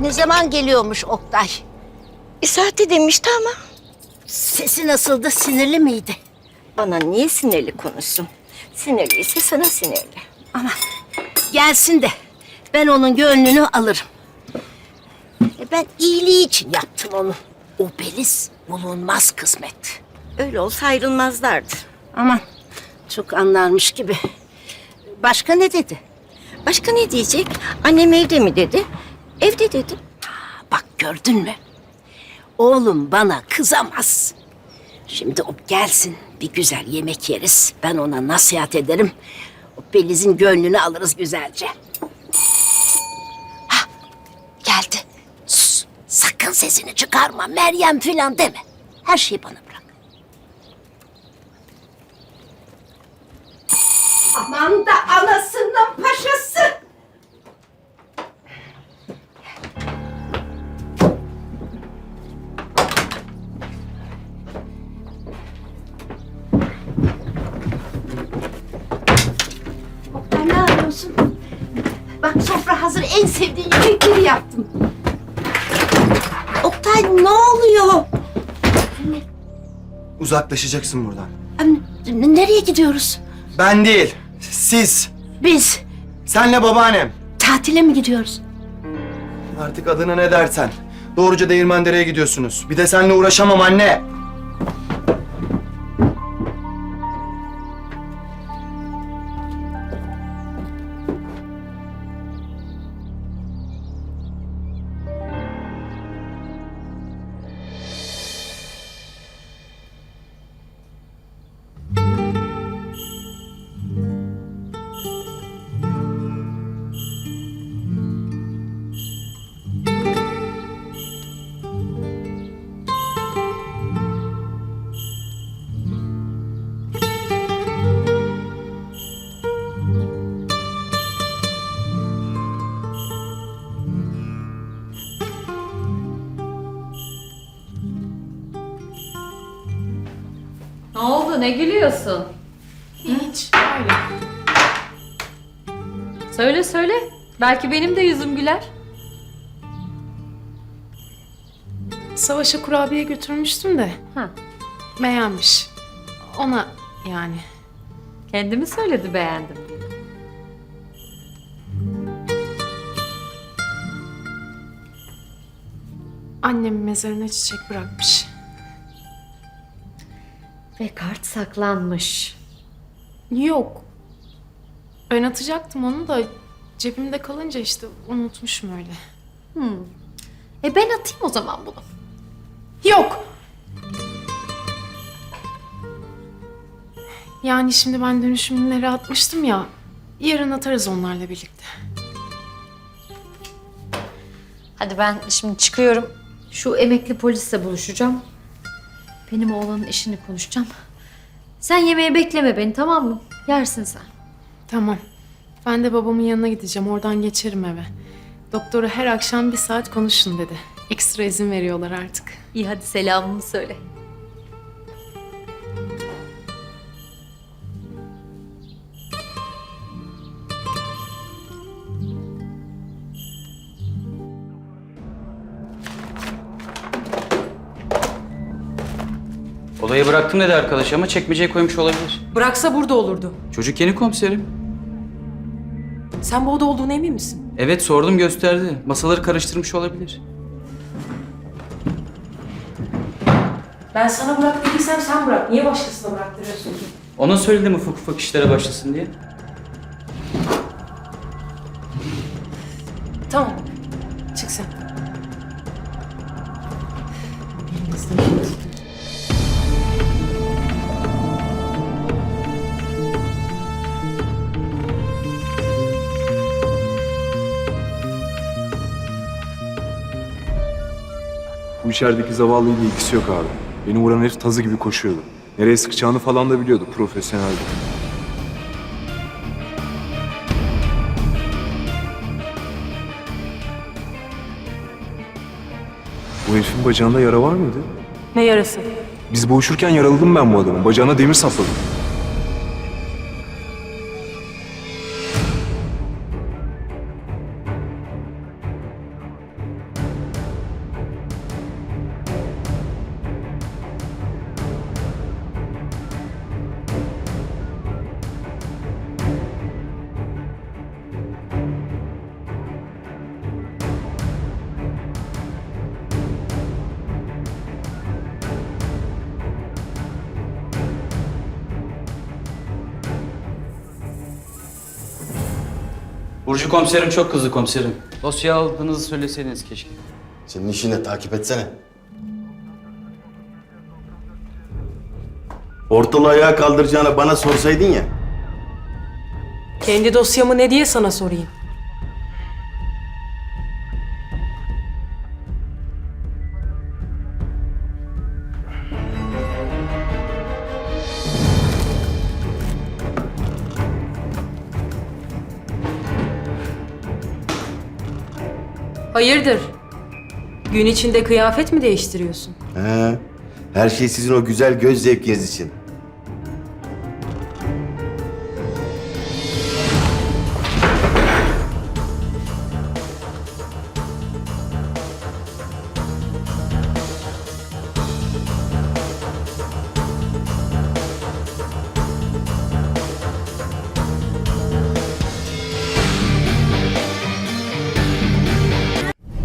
Ne zaman geliyormuş Oktay? Bir saate demişti ama Sesi nasıldı? Sinirli miydi? bana niye sinirli konuşsun? Sinirliyse sana sinirli. Ama gelsin de ben onun gönlünü alırım. E ben iyiliği için yaptım onu. O beliz bulunmaz kısmet. Öyle olsa ayrılmazlardı. Aman çok anlarmış gibi. Başka ne dedi? Başka ne diyecek? Annem evde mi dedi? Evde dedim. Bak gördün mü? Oğlum bana kızamaz. Şimdi o gelsin bir güzel yemek yeriz. Ben ona nasihat ederim. O Beliz'in gönlünü alırız güzelce. Hah, geldi. Sus, sakın sesini çıkarma. Meryem filan deme. Her şeyi bana bırak. Aman da anasının paşası. Hazır en sevdiğin yemekleri yaptım. Oktay ne oluyor? Uzaklaşacaksın buradan. Anne, n- Nereye gidiyoruz? Ben değil, siz. Biz Senle babaannem. tatile mi gidiyoruz? Artık adına ne dersen. Doğruca Değirmendere'ye gidiyorsunuz. Bir de seninle uğraşamam anne. Oldu? Ne gülüyorsun? Hiç öyle. Söyle söyle. Belki benim de yüzüm güler. Savaş'a kurabiye götürmüştüm de Ha. beğenmiş. Ona yani. Kendimi söyledi beğendim. Annemin mezarına çiçek bırakmış. Ve kart saklanmış. Yok. Ben atacaktım onu da cebimde kalınca işte unutmuşum öyle. E ben atayım o zaman bunu. Yok. Yani şimdi ben dönüşümlere atmıştım ya. Yarın atarız onlarla birlikte. Hadi ben şimdi çıkıyorum. Şu emekli polisle buluşacağım. Benim oğlanın işini konuşacağım. Sen yemeğe bekleme beni tamam mı? Yersin sen. Tamam. Ben de babamın yanına gideceğim. Oradan geçerim eve. Doktora her akşam bir saat konuşun dedi. Ekstra izin veriyorlar artık. İyi hadi selamımı söyle. Odaya bıraktım dedi arkadaş ama çekmeceye koymuş olabilir. Bıraksa burada olurdu. Çocuk yeni komiserim. Sen bu oda olduğuna emin misin? Evet sordum gösterdi. Masaları karıştırmış olabilir. Ben sana bırak dediysem sen bırak. Niye başkasına bıraktırıyorsun ki? Ona söyledim ufak ufak işlere başlasın diye. Tamam. Çık sen. Bu içerideki zavallıyla ilgisi yok abi. Beni vuran herif tazı gibi koşuyordu. Nereye sıkacağını falan da biliyordu. Profesyoneldi. Bu herifin bacağında yara var mıydı? Ne yarası? Biz boğuşurken yaraladım ben bu adamı. Bacağına demir sapladım. Burcu komiserim çok kızdı komiserim. Dosya aldığınızı söyleseydiniz keşke. Senin işine takip etsene. Ortalığı ayağa kaldıracağına bana sorsaydın ya. Kendi dosyamı ne diye sana sorayım? Hayırdır? Gün içinde kıyafet mi değiştiriyorsun? He. Her şey sizin o güzel göz zevkiniz için.